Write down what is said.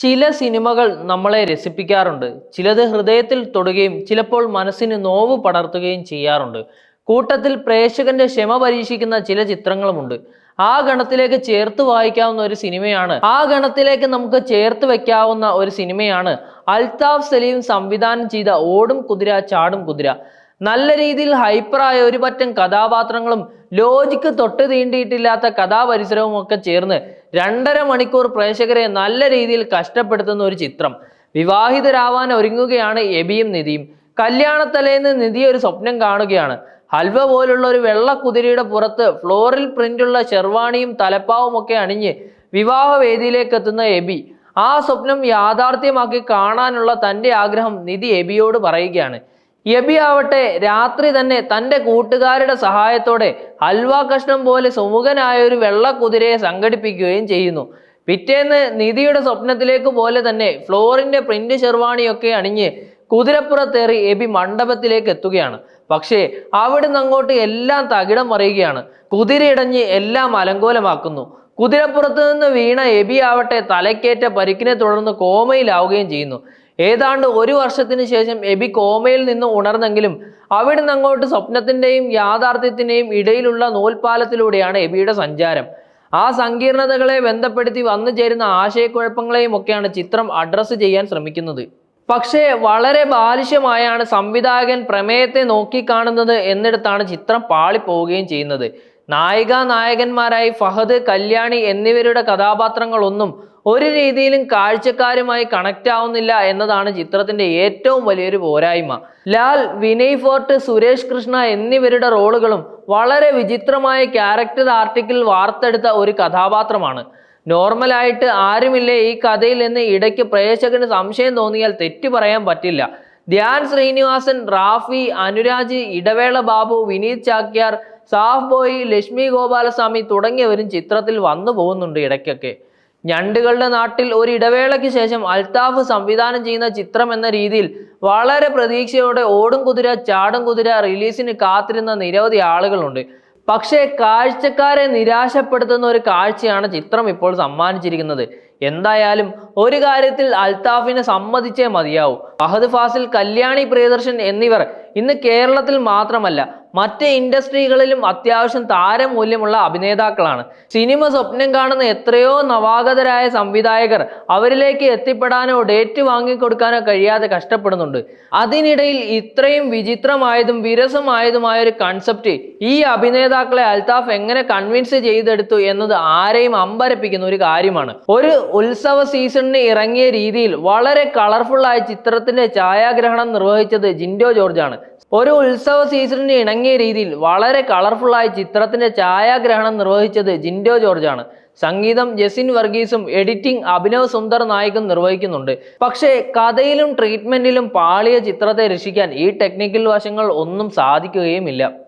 ചില സിനിമകൾ നമ്മളെ രസിപ്പിക്കാറുണ്ട്. ചിലത് ഹൃദയത്തിൽ തൊടുകയും ചിലപ്പോൾ മനസ്സിന് നോവ് പടർത്തുകയും ചെയ്യാറുണ്ട്. കൂട്ടത്തിൽ പ്രേക്ഷകന്റെ ക്ഷമ പരീക്ഷിക്കുന്ന ചില ചിത്രങ്ങളുമുണ്ട്. ആ ഗണത്തിലേക്ക് ചേർത്ത് വായിക്കാവുന്ന ഒരു സിനിമയാണ്. ആ ഗണത്തിലേക്ക് നമുക്ക് ചേർത്ത് വെക്കാവുന്ന ഒരു സിനിമയാണ് അൽതാഫ് സലീം സംവിധാനം ചെയ്ത ഓടും കുതിര ചാടും കുതിര. നല്ല രീതിയിൽ ഹൈപ്പറായ ഒരു പറ്റം കഥാപാത്രങ്ങളും ലോജിക്ക് തൊട്ട് തീണ്ടിയിട്ടില്ലാത്ത കഥാപരിസരവും ഒക്കെ ചേർന്ന് രണ്ടര മണിക്കൂർ പ്രേക്ഷകരെ നല്ല രീതിയിൽ കഷ്ടപ്പെടുത്തുന്ന ഒരു ചിത്രം. വിവാഹിതരാവാൻ ഒരുങ്ങുകയാണ് എബിയും നിധിയും. കല്യാണത്തലേന്ന് നിധി ഒരു സ്വപ്നം കാണുകയാണ്. ഹൽവ പോലുള്ള ഒരു വെള്ള കുതിരയുടെ പുറത്ത് ഫ്ലോറിൽ പ്രിന്റുള്ള ഷെർവാണിയും തലപ്പാവും ഒക്കെ അണിഞ്ഞ് വിവാഹവേദിയിലേക്ക് എത്തുന്ന എബി ആ സ്വപ്നം യാഥാർത്ഥ്യമാക്കി കാണാനുള്ള തന്റെ ആഗ്രഹം നിധി എബിയോട് പറയുകയാണ്. എബി ആവട്ടെ രാത്രി തന്നെ തന്റെ കൂട്ടുകാരുടെ സഹായത്തോടെ ഹൽവ കഷ്ണം പോലെ സുമുഖനായ ഒരു വെള്ളക്കുതിരയെ സംഘടിപ്പിക്കുകയും ചെയ്യുന്നു. പിറ്റേന്ന് നിധിയുടെ സ്വപ്നത്തിലേക്ക് പോലെ തന്നെ ഫ്ലോറിന്റെ പ്രിന്റ് ഷെർവാണിയൊക്കെ അണിഞ്ഞ് കുതിരപ്പുറത്തേറി എബി മണ്ഡപത്തിലേക്ക് എത്തുകയാണ്. പക്ഷേ അവിടുന്ന് അങ്ങോട്ട് എല്ലാം തകിടം മറിയുകയാണ്. കുതിരയിടഞ്ഞ് എല്ലാം അലങ്കോലമാക്കുന്നു. കുതിരപ്പുറത്ത് നിന്ന് വീണ എബി ആവട്ടെ തലക്കേറ്റ പരിക്കിനെ തുടർന്ന് കോമയിലാവുകയും ചെയ്യുന്നു. ഏതാണ്ട് ഒരു വർഷത്തിന് ശേഷം എബി കോമയിൽ നിന്ന് ഉണർന്നെങ്കിലും അവിടുന്ന് അങ്ങോട്ട് സ്വപ്നത്തിന്റെയും യാഥാർത്ഥ്യത്തിന്റെയും ഇടയിലുള്ള നൂൽപാലത്തിലൂടെയാണ് എബിയുടെ സഞ്ചാരം. ആ സങ്കീർണതകളെ ബന്ധപ്പെടുത്തി വന്നു ചേരുന്ന ആശയക്കുഴപ്പങ്ങളെയും ഒക്കെയാണ് ചിത്രം അഡ്രസ്സ് ചെയ്യാൻ ശ്രമിക്കുന്നത്. പക്ഷേ വളരെ ബാലിശ്യമായാണ് സംവിധായകൻ പ്രമേയത്തെ നോക്കിക്കാണുന്നത് എന്നിടത്താണ് ചിത്രം പാളിപ്പോവുകയും ചെയ്യുന്നത്. നായിക നായകന്മാരായി ഫഹദ് കല്യാണി എന്നിവരുടെ കഥാപാത്രങ്ങളൊന്നും ഒരു രീതിയിലും കാഴ്ചക്കാരുമായി കണക്റ്റ് ആവുന്നില്ല എന്നതാണ് ചിത്രത്തിന്റെ ഏറ്റവും വലിയൊരു പോരായ്മ. ലാൽ വിനയ് ഫോർട്ട് സുരേഷ് കൃഷ്ണ എന്നിവരുടെ റോളുകളും വളരെ വിചിത്രമായ ക്യാരക്ടർ ആർട്ടിക്കിൾ വാർത്തെടുത്ത ഒരു കഥാപാത്രമാണ്. നോർമലായിട്ട് ആരുമില്ലേ ഈ കഥയിൽ എന്ന് ഇടയ്ക്ക് പ്രേക്ഷകന് സംശയം തോന്നിയാൽ തെറ്റു പറയാൻ പറ്റില്ല. ധ്യാൻ ശ്രീനിവാസൻ റാഫി അനുരാജ് ഇടവേള ബാബു വിനീത് ചാക്യാർ സാഫ് ബോയ് ലക്ഷ്മി ഗോപാലസ്വാമി തുടങ്ങിയവരും ചിത്രത്തിൽ വന്നു പോകുന്നുണ്ട് ഇടയ്ക്കൊക്കെ. ഞണ്ടുകളുടെ നാട്ടിൽ ഒരു ഇടവേളയ്ക്ക് ശേഷം അൽത്താഫ് സംവിധാനം ചെയ്യുന്ന ചിത്രം എന്ന രീതിയിൽ വളരെ പ്രതീക്ഷയോടെ ഓടും കുതിര ചാടും കുതിര റിലീസിന് കാത്തിരുന്ന നിരവധി ആളുകളുണ്ട്. പക്ഷേ കാഴ്ചക്കാരെ നിരാശപ്പെടുത്തുന്ന ഒരു കാഴ്ചയാണ് ചിത്രം ഇപ്പോൾ സമ്മാനിച്ചിരിക്കുന്നത്. എന്തായാലും ഒരു കാര്യത്തിൽ അൽത്താഫിനെ സമ്മതിച്ചേ മതിയാവൂ. ഫഹദ് ഫാസിൽ കല്യാണി പ്രിയദർശൻ എന്നിവർ ഇന്ന് കേരളത്തിൽ മാത്രമല്ല മറ്റ് ഇൻഡസ്ട്രികളിലും അത്യാവശ്യം താരമൂല്യമുള്ള അഭിനേതാക്കളാണ്. സിനിമ സ്വപ്നം കാണുന്ന എത്രയോ നവാഗതരായ സംവിധായകർ അവരിലേക്ക് എത്തിപ്പെടാനോ ഡേറ്റ് വാങ്ങിക്കൊടുക്കാനോ കഴിയാതെ കഷ്ടപ്പെടുന്നുണ്ട്. അതിനിടയിൽ ഇത്രയും വിചിത്രമായതും വിരസമായതുമായ ഒരു കൺസെപ്റ്റ് ഈ അഭിനേതാക്കളെ അൽത്താഫ് എങ്ങനെ കൺവിൻസ് ചെയ്തെടുത്തു എന്നത് ആരെയും അമ്പരപ്പിക്കുന്ന ഒരു കാര്യമാണ്. ഒരു ഉത്സവ സീസണിന് ഇറങ്ങിയ രീതിയിൽ വളരെ കളർഫുള്ളായ ചിത്രത്തിന്റെ ഛായാഗ്രഹണം നിർവഹിച്ചത് ജിൻഡോ ജോർജ് ആണ് ഒരു ഉത്സവ സീസണിന് ഇണങ്ങിയ രീതിയിൽ വളരെ കളർഫുൾ ആയ ചിത്രത്തിന്റെ ഛായാഗ്രഹണം നിർവഹിച്ചത് ജിൻഡോ ജോർജാണ്. സംഗീതം ജെസിൻ വർഗീസും എഡിറ്റിംഗ് അഭിനവ് സുന്ദർ നായകും നിർവഹിക്കുന്നുണ്ട്. പക്ഷേ കഥയിലും ട്രീറ്റ്മെന്റിലും പാളിയ ചിത്രത്തെ രക്ഷിക്കാൻ ഈ ടെക്നിക്കൽ വശങ്ങൾ ഒന്നും സാധിക്കുകയുമില്ല.